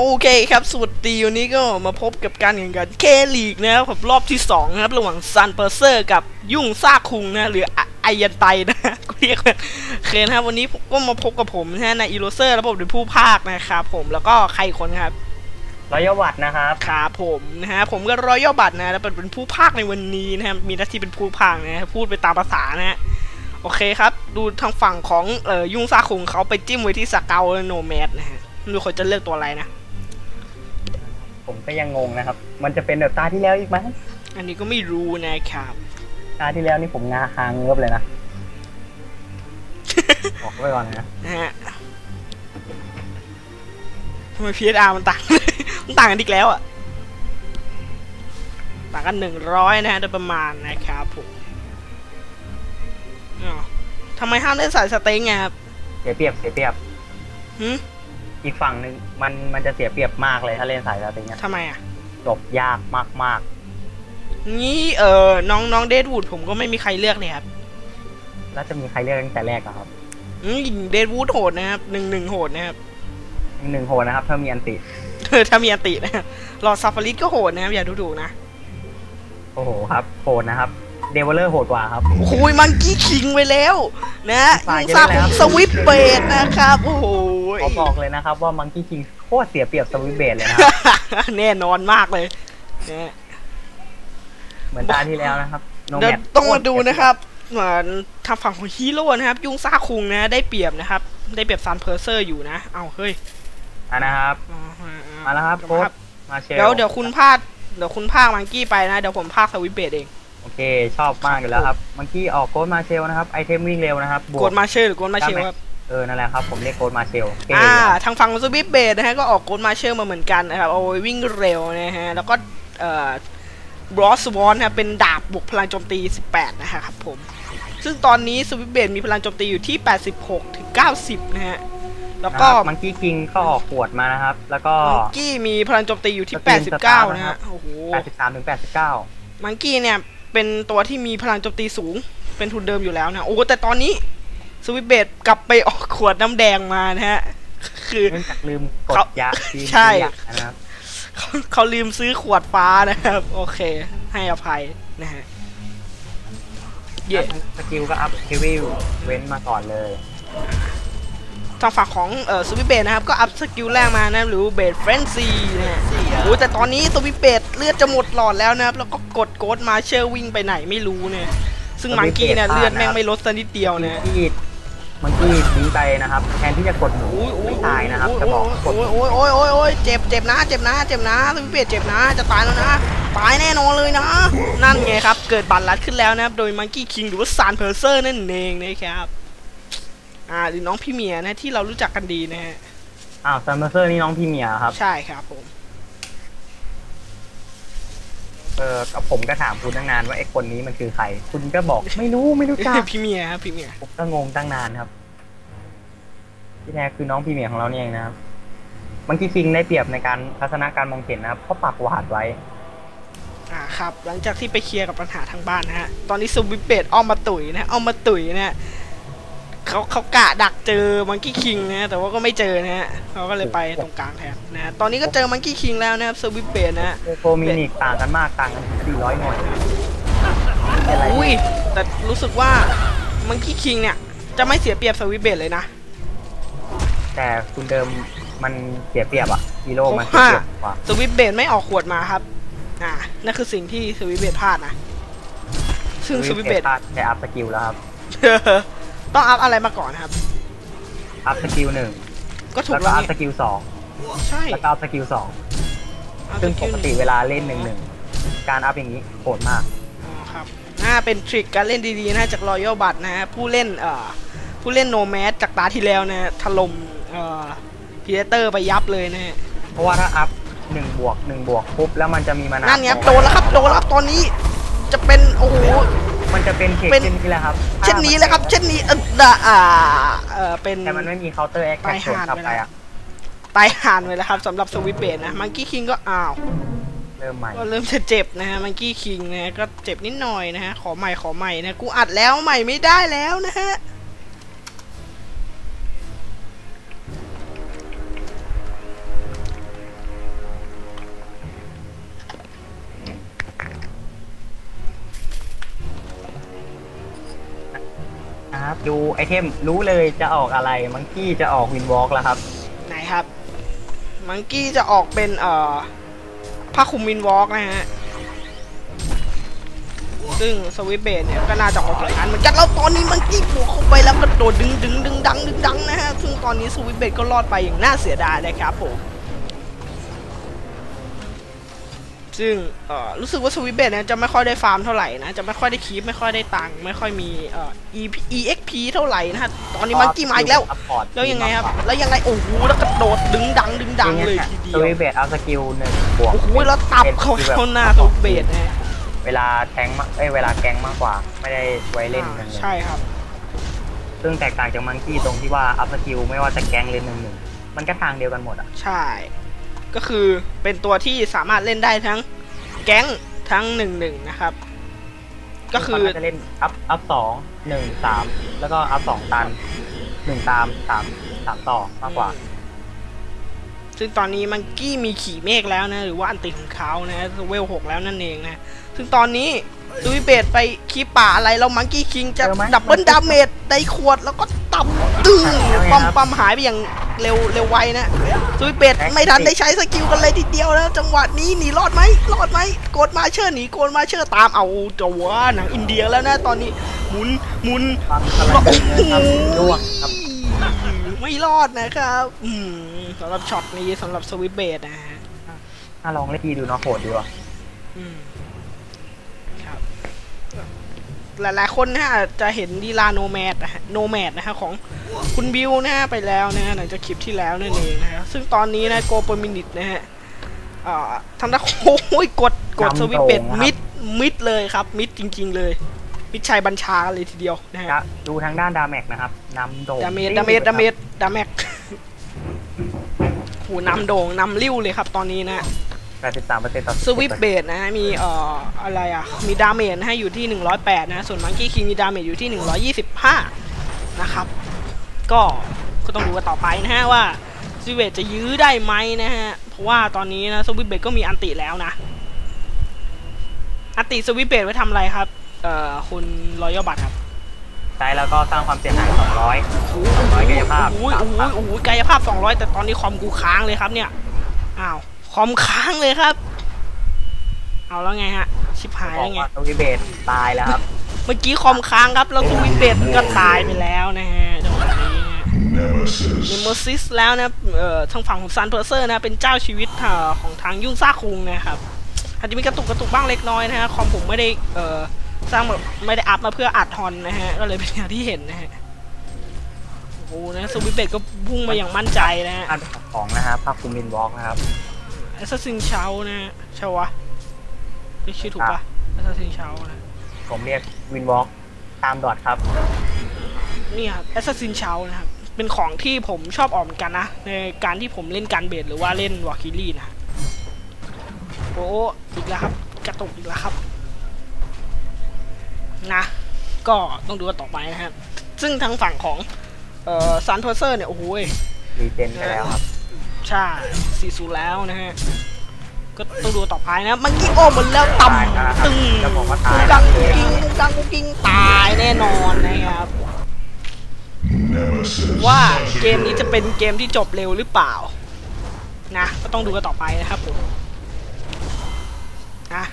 โอเคครับสวัสดีวันนี้ก็มาพบกับการแข่งขันเคลีกนะครับผมรอบที่สองนะครับระหว่างซันเปอร์เซอร์กับยุ่งซากคุงนะหรืออะไอยันไตนะเรียกว่าโอเคนะครับวันนี้ก็มาพบกับผมนะฮะในอีโรเซอร์แล้วผมเป็นผู้ภาคนะครับผมแล้วก็ใครอีกคนครับร้อยวัตต์นะครับครับผมนะฮะผมก็รอยย่อบัตรนะแล้วเป็นผู้ภาคในวันนี้นะครับมีหน้าที่เป็นผู้ภาคนะฮะพูดไปตามภาษานะฮะโอเคครับ ดูทางฝั่งของเอ่อยุ่งซากคุงเขาไปจิ้มไว้ที่สเกลโนแมดนะฮะไม่รู้เขาจะเลือกตัวอะไรนะ ผมก็ยังงงนะครับ มันจะเป็นแบบตาที่แล้วอีกไหมอันนี้ก็ไม่รู้นะครับ ตาที่แล้วนี่ผมงาคางเงือบเลยนะ บอกไว้ก่อนนะนะฮะทำไม PSR มันต่าง มันต่างกันอีกแล้วอะต่างกันหนึ่งร้อยนะฮะโดยประมาณนะครับผมอ๋อทำไมห้ามเล่นสายสเต็งไงครับเสียเปรียบเสียเปรียบหึ อีกฝั่งหนึ่งมันมันจะเสียเปรียบมากเลยถ้าเล่นสายสติงเนี่ยทำไมอะจบยากมากงี้เออน้องน้องเดดวูดผมก็ไม่มีใครเลือกเลยครับๆแล้วจะมีใครเลือกตั้งแต่แรกอะครับอืมเดดวูดโหดนะครับหนึ่งหนึ่งโหดนะครับหนึ่งโหนะครับ ถ้ามีอันติเออถ้ามีอันตินะครับหลอดซาฟาริสก็โหดนะครับอย่าดูถูกนะ โอ้โหครับโหดนะครับ เดเวลเลอร์โหดกว่าครับ โอ้ยมังกี้คิงไปแล้วนะฝ่ายยิงซาเยอะแล้วสวิปเบดนะครับ โอ้โหขอบอกเลยนะครับว่ามังกี้คิงโคตรเสียเปรียบสวิตเบดเลยนะครับแน่นอนมากเลยนะเหมือนตาที่แล้วนะครับโนเดี๋ยวแมทต้องมาดูนะครับ เหมือนทางฝั่งของฮีโร่นะครับ ยุงซาคุงนะได้เปรียบนะครับ ได้เปรียบซันเพอร์เซอร์อยู่นะ เอาเฮ้ยอะนะครับอ๋ออ่อ่มาแล้วครับเดี๋ยโค้วดครับมาเชลเดี๋ยวเดี๋ยวคุณพาดเดี๋ยวคุณพากมังกี้ไปนะ เดี๋ยวผมพากสวิปเบดเอง โอเค ชอบมากอยู่แล้วครับเมื่อกี้ออกโค้ดมาเชลนะครับไอเทมวิ่งเร็วนะครับบวกดมาเชลหรือกดมาเชลครับเออนั่นแหละครับผมเรียกโค้ดมาเชลเท่อ่าครับทางฝั่งสวิปเบดนะฮะก็ออกกดมาเชลมาเหมือนกันนะครับเอาไว้วิ่งเร็วนะฮะแล้วก็เอ่อบรอสวอนครับเป็นดาบบวกพลังโจมตี 18 นะครับผมซึ่งตอนนี้สวิปเบดมีพลังโจมตีอยู่ที่ 86 ถึง 90 นะฮะ แล้วก็มังกี้คิงก็ออกขวดมานะครับ แล้วก็มังกี้มีพลังโจมตีอยู่ที่สตรีมสตาร์89 นะนะครัฮะบโอ้โห 83 ถึง 89 มังกี้เนี่ย เป็นตัวที่มีพลังโจมตีสูง เป็นทุนเดิมอยู่แล้วนะ โอ้แต่ตอนนี้สวิปเบดกลับไปออกขวดน้ำแดงมานะฮะ คือเนื่องจากลืมกดเขายาทีมใช่ยานะครับเขาเขาลืมซื้อขวดฟ้านะครับ โอเค ให้อภัยนะฮะเย่สกิลก็อัพเฮวิลเว้นมาก่อนเลย ทางฝั่งของเอ่อสวิปเบดนะครับ ก็อัพสกิลแรกมานะหรือเบดเฟรนซีนะฮะโอ้แต่ตอนนี้สวิปเบดเลือดจะหมดหลอดแล้วนะครับ แล้วก็กดโกดมาเชอร์วิ่งไปไหนไม่รู้เนี่ย ซึ่งมังกี้เนี่ยเลือดแม่งไม่ลดสักนิดเดียวมังนะกี้มังกี้ดีไปนะครับ แทนที่จะกดหมูไม่ตายนะครับจะบอกกดโอ้ยโอ้ยโอ้ยโอ้ยโอ้ยเจ็บเจ็บนะ เจ็บนะ เจ็บนะสวิปเบดเจ็บนะ จะตายแล้วนะ ตายแน่นอนเลยนะ นั่นไงครับ เกิดบัตรลัดขึ้นแล้วนะครับ โดยมังกี้คิงหรือว่าซานเพอร์เซอร์นั่นเองนะครับ อ่าหรือน้องพี่เมียนะที่เรารู้จักกันดีนะฮะอ้าวซัมเมอร์เซอร์นี่น้องพี่เมียครับ ใช่ครับผม เออกับผมก็ถามคุณตั้งนานว่าไอ้คนนี้มันคือใคร คุณก็บอก ไม่รู้ไม่รู้จักพี่เมียครับพี่เมียผมก็งงตั้งนานครับที่แท้คือน้องพี่เมียของเราเนี่ยเองนะครับบางทีคิงได้เปรียบในการทัศนะการมองเห็นนะครับเพราะปักหวาดไว้ อ่าครับ หลังจากที่ไปเคลียร์กับปัญหาทางบ้านนะฮะ ตอนนี้สวิปเบดอ้อมมาตุ๋ยนะอ้อมมาตุ๋ยนะฮะ เขาเขากะดักเจอมังกี้คิงนะฮะแต่ว่าก็ไม่เจอนะฮะเขาก็เลยไปตรงกลางแทนนะฮะตอนนี้ก็เจอมังกี้คิงแล้วนะครับสวิปเบดนะฮะโฟมินิกต่างกันมากต่างกัน400หน่วยเป็นไรอุ้ยแต่รู้สึกว่ามังกี้คิงเนี่ย จะไม่เสียเปรียบสวิปเบดเลยนะ แต่คุณเดิมมันเสียเปรียบอะฮีโร่มันเสียเปรียบกว่าสวิปเบดไม่ออกขวดมาครับ อ่านั่นคือสิ่งที่สวิปเบดพลาดนะซึ่งสวิปเบดพลาดแค่อัพสกิลแล้วครับ ต้องอัพอะไรมาก่อนครับ อัพสกิลหนึ่งก็ถูแล้กวก็แล้วอัพนี่สกิลสองใช่แล้วก็อัพสกิลสองอัพซึ่งสปกิลกหนึ่งติเวลาเล่นหนึ่งหนึ่งการอัพอย่างนี้โหดมากอ๋อครับน่าเป็นทริคการเล่นดีๆนะจากรอยัลบัตนะฮะผู้เล่นเอ่อผู้เล่นโนแมสจากตาที่แล้วนะฮะถล่มเอ่อพีเตอร์ไปยับเลยนะฮะเพราะว่าถ้าอัพหนึ่งบวกหนึ่งบวกปุ๊บแล้วมันจะมีมานานั่นไงครับโดนแล้วครับโดนแล้วครับตอนนี้จะเป็นโอ้โห มันจะเป็นเทคเป็น เช่นนี้แหละครับเช่นนี้เลยครับ เช่นนี้เออดะอ่าเออเป็น แต่มันไม่มีเคาน์เตอร์แอคแท็กตายสวนห่ากลับไปไปแล้วอะตายห่านไปแล้วครับสำหรับสวิปเบดนะมังกี้คิงก็อ้าว เริ่มใหม่ก็เริ่มจะเจ็บนะฮะมังกี้คิงนะฮะก็เจ็บนิดหน่อยนะฮะ ขอใหม่ขอใหม่นะ กูอัดแล้วใหม่ไม่ได้แล้วนะฮะ ครับ ดูไอเทมรู้เลยจะออกอะไร มังกี้จะออกวินวอล์กแล้วครับ ไหนครับ มังกี้จะออกเป็นเอ่อผ้าคลุมวินวอล์กนะฮะ ซึ่งสวิตเบดเนี่ยก็น่าจะออกจากนั้นเหมือนกันแล้วตอนนี้มังกี้บวกเข้าไปแล้วกระโดดดึงดึงดึงดังดึงดังนะฮะ ซึ่งตอนนี้สวิตเบดก็รอดไปอย่างน่าเสียดายนะครับผม ซึ่งเอ่อรู้สึกว่าสวิตเบดเนี่ยจะไม่ค่อยได้ฟาร์มเท่าไหร่นะ จะไม่ค่อยได้คีปไม่ค่อยได้ตังค์ไม่ค่อยมีเอ่อ EXP เท่าไหร่นะฮะ ตอนนี้มังกี้มาอีกแล้ว แล้วยังไงครับ แล้วยังไงโอ้โหแล้วกระโดดดึงดังดึงดังเลยทีเดีสยววิเบตเอาสกิลหนึ่งบวกโอ้โหแล้วตับเขาเข้าหน้าสวิตเบดนะฮะเวลาแทงมากเอ้ยเวลาแกงมากกว่า ไม่ได้ไว้เล่นกันเลยใช่ครับ ซึ่งแตกต่างจากมังกี้ตรงที่ว่าอัพสกิลไม่ว่าจะแกงเล่นหนึ่งหนึ่งมันก็ทางเดียวกันหมดอะใช่ ก็คือเป็นตัวที่สามารถเล่นได้ทั้งแก๊งทั้งหนึ่งหนึ่งนะครับ ก็คือมันจะเล่นอัพอัพสองหนึ่งสามแล้วก็อัพสองตันหนึ่งตามสามสามต่อมากกว่า ซึ่งตอนนี้มังกี้มีขี่เมฆแล้วนะ หรือว่าอันติของเขานะเวลหกแล้วนั่นเองนะ ซึ่งตอนนี้ดูวิเบตไปคีป่าอะไรแล้วมังกี้คิงจะเจอไหมดับเบิลดาเมจได้ขวดแล้วก็ตับตึ้งแล้วไงปั๊มครับปั๊มหายไปอย่าง เร็วเร็วไวนะดูวิเบตแท็กไม่ทันติได้ใช้สกิลกันเลยทีเดียวแล้วจังหวะนี้หนีรอดไหมรอดไหมโกดมาเชอร์หนีโกดมาเชอร์ตามเอาจะว่าหนังอินเดียแล้วนะตอนนี้หมุนหมุนความกำลังเดินนะครับล่วงครับไม่รอดนะครับอืมสำหรับช็อตนี้สำหรับสวิตเบดนะฮะถ้าลองเล่นดีดูเนาะโหดดีว่ะ อืมครับ หลายๆคนนะฮะอาจจะเห็นดีลาโนแมดนะฮะโนแมดนะฮะของคุณบิวนะฮะไปแล้วนะฮะหลังจากคลิปที่แล้วนั่นเองนะฮะซึ่งตอนนี้นะโกเปอร์มินิตนะฮะอ่าทำได้โอ้ยกดกดสวิตเบดมิดมิดเลยครับ มิดจริง ๆ เลยมิดชัยบัญชากันเลยทีเดียวนะฮะจะดูทางด้านดาแม็กนะครับนำโด่งดาเมจดาเมจดาเมจดาแม็กโหนำโด่งนำริ้วเลยครับตอนนี้นะ แปดสิบสามเปอร์เซ็นต์ต่อสวิปเบดนะฮะมีเอ่ออะไรอะ มีดาเมจนะฮะอยู่ที่ 108 นะ ส่วนมังกี้คิงมีดาเมจอยู่ที่ 125 นะครับ ก็ก็ต้องดูกันต่อไปนะฮะว่าสวิปเบดจะยื้อได้ไหมนะฮะ เพราะว่าตอนนี้นะสวิปเบดก็มีอันติแล้วนะ อันติสวิปเบดไว้ทำอะไรครับ เอ่อคุณรอยบัตครับใช้แล้วก็สร้างความเสียหายสองร้อยโอ้สองร้อยกายภาพโหโอ้โหโอ้โหกายภาพ 200 แต่ตอนนี้คอมกูค้างเลยครับเนี่ย อ้าวค อมค้างเลยครับ เอาแล้วไงฮะ ชิบหายบอแล้กวไงว่าสวิเบตตายแล้วครับ เมื่อกี้คอมค้างครับ แล้วทูวิเบตก็ตายไปแล้วนะฮะจังหวะนี้นะ Nemesis. เนโมซิสแล้วนะเอ่อทางฝั่งของซันเพอร์เซอร์นะ เป็นเจ้าชีวิตเอ่อของทางยุ่งซ่าคุงนะครับอาจจะมีกระตุกกระตุกบ้างเล็กน้อยนะฮะ คอมผมไม่ได้เอ่อสร้างแบบไม่ได้อัพมาเพื่ออัดฮอนนะฮะ ก็เลยเป็นอย่างที่เห็นนะฮะโอ้โหนะสวิตเบตก็พุ่งมาอย่างมั่นใจนะฮะอันของนะครับภาคคุมวินวอล์กนะครับ แอสซัสซินเชานะฮะใช่วะเรียกชื่อถูกปะแอสซัสซินเชานะผมเรียกวินวอล์กตามดอทครับนี่ครับแอสซัสซินเชานะครับเป็นของที่ผมชอบออกเหมือนกันนะ ในการที่ผมเล่นการเบดหรือว่าเล่นวาคิลี่นะโอ้อีกแล้วครับ กระตุกอีกแล้วครับ นะ ก็ต้องดูกันต่อไปนะครับ ซึ่งทางฝั่งของเอ่อซันเพอร์เซอร์เนี่ย โอ้โหยรีเจนไปแล้วครับ ใช่สี่ศูนย์แล้วนะฮะก็ต้องดูต่อไปนะมันกี้โอหมดแล้วต่ำตึงจะบอกว่าตายดังกุกกิ้งดังกุกกิ้งตายแน่นอนนะครับว่าเกมนี้จะเป็นเกมที่จบเร็วหรือเปล่านะก็ต้องดูกันต่อไปนะครับผมนะ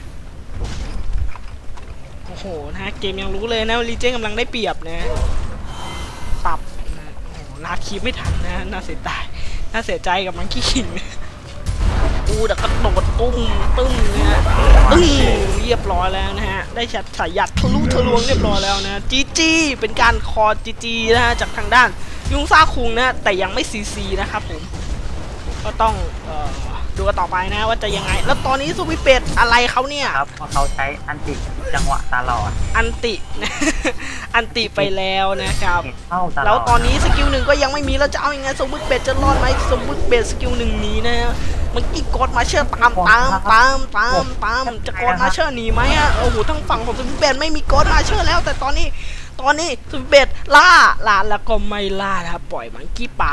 โอ้โหนะเกมยังรู้เลยนะลีเจนกำลังได้เปรียบนะปรับนะโอ้โหลาดคีบไม่ทันนะน่าเสียดาย น่าเสียใจกับมังคีคิงอูแต่ก็โดดตุ้มตึ้มนะฮะตึ้งเรียบร้อยแล้วนะฮะ ได้ชัดสายหยัดทะลุทะลวงเรียบร้อยแล้วนะจีจีเป็นการคอจีจีนะฮะจากทางด้านยุงซ่าคุงนะแต่ยังไม่ซีซีนะครับผม ก็ต้องเอ่อ ดูกันต่อไปนะว่าจะยังไง แล้วตอนนี้สวิปเป็ดอะไรเขาเนี่ยครับเพราะเขาใช้อันติจังหวะตลอด อันติ อันติไปแล้วนะครับเห็นเข้าตลอดแล้วตอนนี้สกิลหนึ่งก็ยังไม่มีแล้วจะเอาอยัางไงสมมติเป็ดจะรอดไหมสมมติเป็ดสกิลหนึ่งหนีนะฮะมันกี่กดมาเชื่อตามตามตามตามตามจะกดมาเชื่อหนีไหมอะโอ้โหทั้งฝั่งของสมมติเป็ดไม่มีกดมาเชื่อแล้ว แต่ตอนนี้ตอนนี้สมมติเป็ดล่าล่าแล้วก็ไม่ล่านะครับปล่อยมันกี้ไป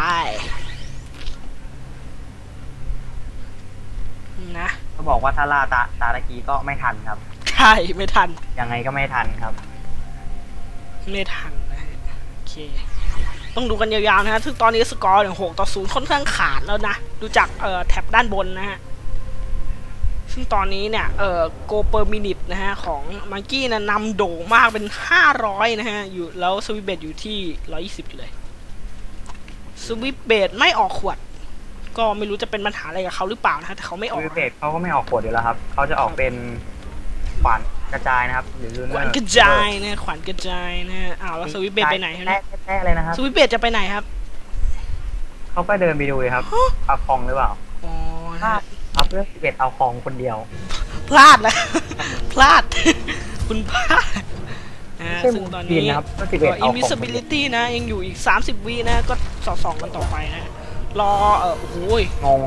นะเขาบอกว่าถ้าล่าตาตาตะกี้ก็ไม่ทันครับ ใช่ไม่ทัน ยังไงก็ไม่ทันครับ ไม่ทันนะฮะเค ต้องดูกันยาวๆนะฮะซึ่งตอนนี้สกอร์เนี่ยหกต่อศูนย์ค่อนข้างขาดแล้วนะ ดูจากเอ่อแท็บด้านบนนะฮะ ซึ่งตอนนี้เนี่ย เอ่อโกเปอร์มินิตนะฮะ ของมังกี้นะนำโด่งมากเป็น500นะฮะ อยู่แล้วสวิตเบดอยู่ที่120อยู่เลย สวิตเบดไม่ออกขวด ก็ไม่รู้จะเป็นปัญหาอะไรกับเขาหรือเปล่านะฮะแต่เขาไม่ออกวิเบกเขาก็ไม่ออกขวดอยู่แล้วครับ เขาจะออกเป็นขวานกระจายนะครับ หรือลูเนอร์ขวัญกระจายนะขวัญกระจายนะฮะอ้าวแล้วสวิตเบดไปไหนครับแน่เนี่ยแน่เลยนะครับสวิตเบดจะไปไหนครับ เขาก็เดินไปดูเลยครับเอาคองหรือเปล่าอ๋อพลาดครับเรื่องสิบเอ็ดเอาคองคนเดียว พลาดแล้วพลาด คุณพลาดนะฮะไม่ใช่ซึ่งตอนจีนี้นะครับก็11เอาของ invisibility นะยังอยู่อีก 30 วินะ ก็สอดส่องกันต่อไปนะ รอเออโอ้โหยงง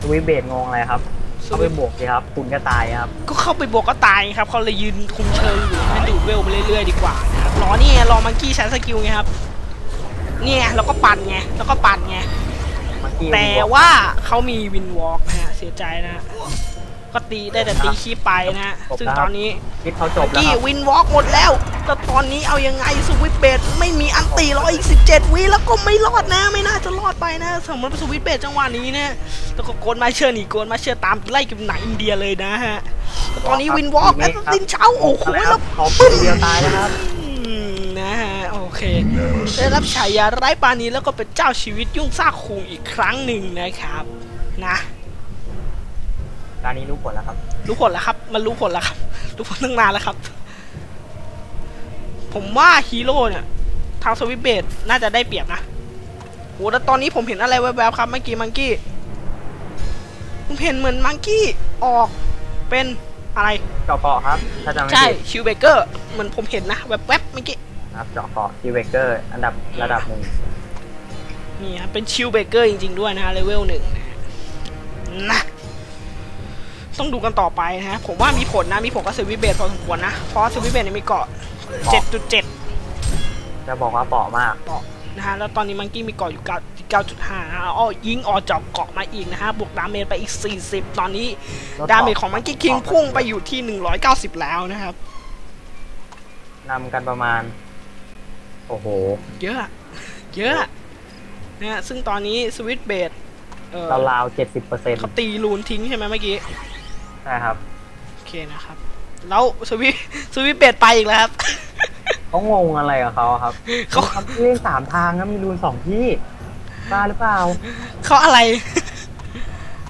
สวิเบตงงอะไรครับสเขาวิไปตบวกสิครับ คุณก็ตายครับ ก็เข้าไปบวกก็ตายครับเขาเลยยืนคุมเชิงอยู่ให้ดูดเวลไปเรื่อยๆดีกว่านะครับรอนี่ไงรอมังกี้ใช้สกิลไงครับ เนี่ยแล้วก็ปั่นไงแล้วก็ปั่นไง เมื่อกี้แต่ว่าเขามีวินวอล์กนะฮะเสียใจนะ ก็ตีได้แต่ตีคีบไปนะฮะซึ่งตอนนี้คิดเขาจบแล้วกี้ครับวินวอล์กหมดแล้วแต่ตอนนี้เอายังไงสวิตเบดไม่มีอันตีรออีก17วิแล้วก็ไม่รอดนะ ไม่น่าจะรอดไปนะสำหรับสวิตเบดจังหวะนี้นะแล้วก็โกนมาเชื่อหนีโกนมาเชื่อตามไล่กับหนังอินเดียเลยนะฮะแต่ตอนนี้วินวอล์กแอสซินเช้าโอ้โหแล้วเขาปืนเดียวตายแล้วครับอืมนะฮะโอเคได้รับฉายาไร้ปรานีแล้วก็เป็นเจ้าชีวิตยุ่งซากคุงอีกครั้งหนึ่งนะครับ นะ การนี้รู้ผลแล้วครับ รู้ผลแล้วครับ มันรู้ผลแล้วครับ รู้ผลตั้งนานแล้วครับ ผมว่าฮีโร่เนี่ย ทางสวิตเบดน่าจะได้เปรียบนะโหแต่ตอนนี้ผมเห็นอะไรแวบๆครับเมื่อกี้มังกี้ ผมเห็นเหมือนมังกี้ออกเป็นอะไรเจาะเกาะครับ ถ้าจำไม่ใช่ผิดชิวเบเกอร์เหมือนผมเห็นนะแวบๆเมื่อกี้ครับเจาะเกาะคิวเวเกอร์อันดับระดับหนึ่งนี่ครับเป็นชิวเบเกอร์จริงๆด้วยนะฮะเลเวลหนึ่งนะฮะนะ ต้องดูกันต่อไปนะฮะ ผมว่ามีผลนะ มีผลกับสวิตเบดพอสมควรนะ เพราะสวิตเบดเนี่ยมีเกาะ 7.7 จะบอกว่าเปาะมากเกาะนะฮะ แล้วตอนนี้มังกี้มีเกาะอยู่9 9.5นะฮะอ้อยิงออกจากเกาะมาอีกนะฮะ บวกดาเมจไปอีก 40 ตอนนี้ ดาเมจของมังกี้คิงพุ่งไปอยู่ที่ 190 แล้วนะครับนำกันประมาณ โอ้โห เยอะ เยอะนะฮะ ซึ่งตอนนี้สวิตเบดเออราวๆเจ็ดสิบเปอร์เซ็นต์เขาตีรูนทิ้งใช่ไหมเมื่อกี้ ใช่ครับโอเคนะครับ แล้วสวิตสวิตเบดไปอีกแล้วครับเขางงอะไรกับเขาครับเขาทำเล่นสามทางนะมีรูนสองที่บ้าหรือเปล่าเขาอะไร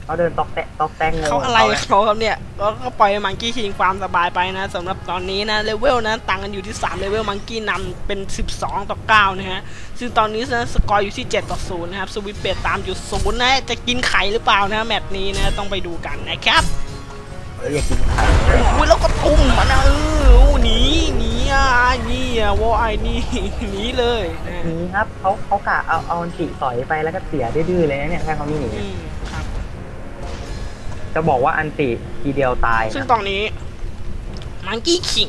เขาเดินตอกแตะตอกแตงงงเขาอะไรขเขาครับเนี่ยก็ก็ปล่อยมังกี้คิงความสบายไปนะสำหรับตอนนี้นะเลเวลนะต่างกันอยู่ที่3เลเวลมังกี้นำเป็น 12 ต่อ 9 นะฮะ ซึ่งตอนนี้นะสกอร์อยู่ที่ 7 ต่อ 0 นะครับสวิตเปดตามอยู่ศูนย์นะ จะกินไข่หรือเปล่านะแมตช์นี้นะต้องไปดูกันนะครับเออยากกินอุ้ยแล้วก็ทุ่มมันนะเออหนีหนีอะนี่อะวอไอนี่หนีเลยนะหนีครับเขาเขากะเอาเอาอันติสอยไปแล้วก็เสียดื้อเลยนะเนี่ยถ้าเขาไม่หนีจะบอกว่าอันติทีเดียวตาย ซึ่งตอนนี้มังกี้คิง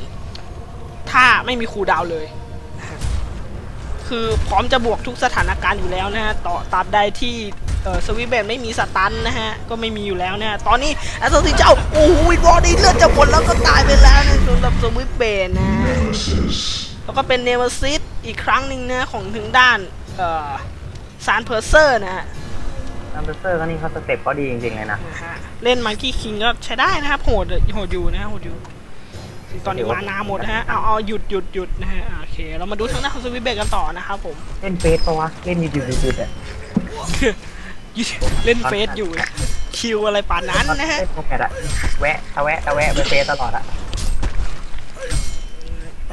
ถ้าไม่มีครูดาวเลย คือพร้อมจะบวกทุกสถานการณ์อยู่แล้วนะฮะต่อตาบใดที่ เออสวิตเบนไม่มีสตันนะฮะ ก็ไม่มีอยู่แล้วนะฮะตอนนี้แอสซัสซินเจ้า โอ้โหบอดี้เลือดจะหมดแล้วก็ตายไปแล้วนะสำหรับสวิตเบนนะฮะแล้วก็เป็นเนเวอร์ซิตอีกครั้งหนึ่งนะของถึงด้านเอ่อซานเพอร์เซอร์นะฮะซัมเปอร์เซอร์ก็นี่เขาสเต็ปเขาดีจริงๆเลยนะนะฮะเล่นมังกี้คิงก็ใช้ได้นะครับโหดโหดอยู่นะโหดอยู่ซึ่งตอนนี้มานาหมดนะฮะเอาเอาหยุดหยุดหยุดนะฮะอ่าโอเค เรามาดูทางด้านของสวิตเบกกันต่อนะครับผม เล่นเฟสปะวะ เล่นยูทูบยูทูบอะ เล่นเฟซอยู่นะคิวอะไรป่านนั้นนะฮะเล่นโปรแกรมอะแวะตะแวะตะแวะไปเฟสตลอดอะ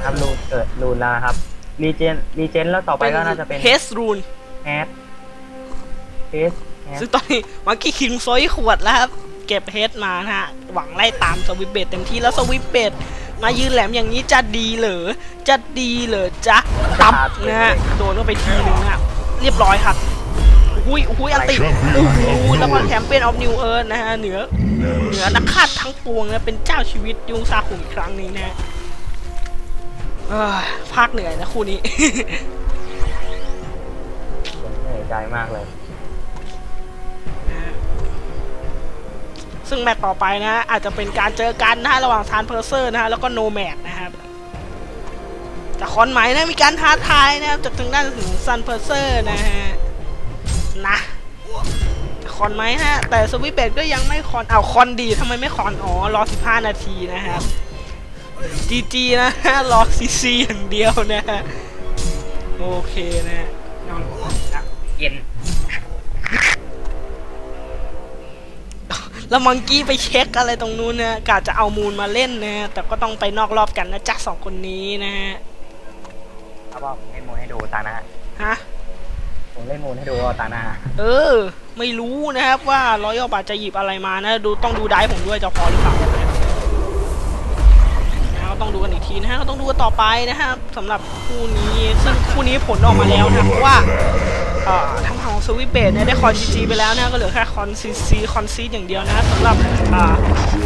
ทำรูนเกิดรูนแล้วนะครับรีเจนรีเจนแล้วต่อไปก็น่าจะเป็นเฮสรูนแอดเฟสแอดซึ่งตอนนี้มังกี้คิงซอยขวดแล้วครับ เก็บเฮดมานะฮะ หวังไล่ตามสวิตเบตเต็มที่แล้วสวิตเบตมายืนแหลมอย่างนี้จะดีเหรอจะดีเหรอจ๊ะตับนะฮะโดนเข้าไปทีนึงนะฮะเรียบร้อยครับ อุ้ยอุ้ยอันติโอ้โหแล้วก็แชมเปี้ยนออฟนิวเอิร์นะฮะเหนือเหนือนักฆ่าทั้งปวงนะเป็นเจ้าชีวิตยุงซาคุงอีกครั้งหนึงนะฮะเอ้ยภาคเหนื่อยนะคู่นี้เหนื่อยใจมากเลย ซึ่งแมตต์ต่อไปนะ อาจจะเป็นการเจอกันนะฮะระหว่างซานเพอร์เซอร์นะฮะแล้วก็โนแมดนะครับจจากคอนไหมนะมีการท้าทายนะครับจากทางด้านของซันเพอร์เซอร์นะฮะ นะคอนไหมฮะ แต่สวิตเบดก็ยังไม่คอนเอาคอนดีทำไมไม่คอนอ๋อรอ 15 นาทีนะครับจีจีนะฮะรอซีซีอย่างเดียวนะฮะโอเคนะฮะนอนนะเย็นแล้วมังกี้ไปเช็คอะไรตรงนู้นนะกะจะเอามูลมาเล่นนะฮะแต่ก็ต้องไปนอกรอบกันนะจ๊ะสองคนนี้นะฮะครับว่าผมเล่นมูลให้ดูตาหน้าฮะ ผมเล่นมูลให้ดูว่าตาหน้า เออ ไม่รู้นะครับว่ารอยบาจะหยิบอะไรมานะ ดูต้องดูได้ผมด้วยจะพอหรือเปล่านะก็ต้องดูกันอีกทีนะฮะก็ต้องดูกันต่อไปนะครับสำหรับคู่นี้ซึ่งคู่นี้ผลออกมาแล้วนะเพราะว่าเอ่อทางของสวิตเบดเนี่ยได้คอนจีจีไปแล้วนะก็เหลือแค่คอนซีซีคอนซีอย่างเดียวนะสำหรับอ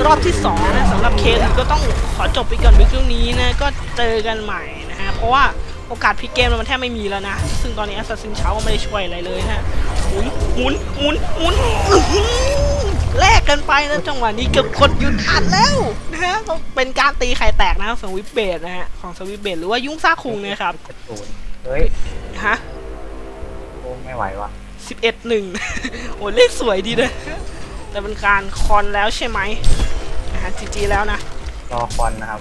รอบที่สองนะสำหรับเคสก็ต้องขอจบไปก่อนวิดีโอนี้นะก็เจอกันใหม่นะฮะเพราะว่า โอกาสพลิกเกมมันแทบไม่มีแล้วนะ ซึ่งตอนนี้แอสซัสซินเช้าก็ไม่ได้ช่วยอะไรเลยนะฮะหมุนหมุนหมุนหมุนอื้อหือแลกกันไปนะจังหวะนี้เกือบกดหยุดอัดแล้วนะฮะก็เป็นการตีไข่แตกนะครับของวิปเบดนะฮะของสวิปเบดหรือว่ายุ่งซ่าคุงนะครับศูนย์เฮ้ยฮะโอ้ไม่ไหววะสิบเอ็ดหนึ่งโอ้เลขสวยดีนะแต่เป็นการคอนแล้วใช่ไหมนะฮะจีจีแล้วนะรอคอนนะครับ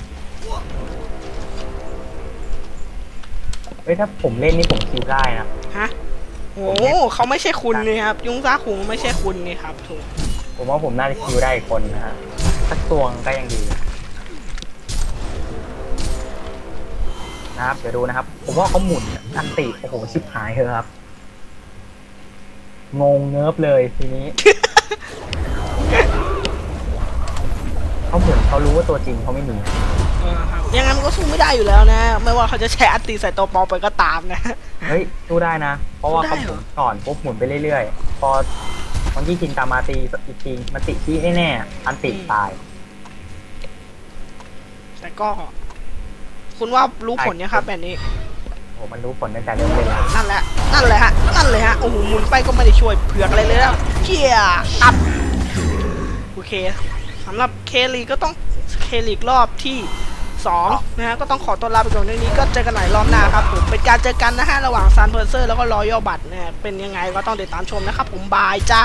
เฮ้ยถ้าผมเล่นนี่ผมคิวได้นะ ฮะ โอ้เขาไม่ใช่คุณนี่ครับ ยุ่งซ่าคุงไม่ใช่คุณนี่ครับถูก ผมว่าผมน่าจะคิวได้อีกคนนะฮะสักตัวก็ยังดี นะครับ เดี๋ยวดูนะครับ ผมว่าเขาหมุนอันติ โอ้โหชิบหายเลยครับ งงเงิบเลยทีนี้เขาเหมือนเขารู้ว่าตัวจริงเขาไม่มีเออครับ ยังไงมันก็สู้ไม่ได้อยู่แล้วนะ ไม่ว่าเขาจะใช้อัตติใส่ตัวปลอมไปก็ตามนะ เฮ้ยสู้ได้นะ เพราะว่าสู้เขาได้หเหรมุอนก่อนปุ๊บหมุนไปเรื่อยๆ พอมันที่คิงตามมาตีอีกทีมันติที่แน่ๆอันติตาย แต่ก็ คุณว่ารู้ผลยังครับแบบนี้โอ้โหมันรู้ผลตั้งแต่เริ่มเล่นแล้วนั่นแหละ นั่นเลยฮะ นั่นเลยฮะ โอ้โหหมุนไปก็ไม่ได้ช่วยเผือกอะไรเลยแล้วเกียร์อัพโอเคสำหรับเคลีก็ต้องเคลีกรอบที่ 2นะฮะก็ต้องขอตัวลาไปก่อนเรื่องนี้ก็เจอกันใหม่รอบหน้าครับผมเป็นการเจอกันนะฮะระหว่างซานเพอร์เซอร์แล้วก็รอยัลบัตนะฮะเป็นยังไงก็ต้องติดตามชมนะครับผมบายจ้า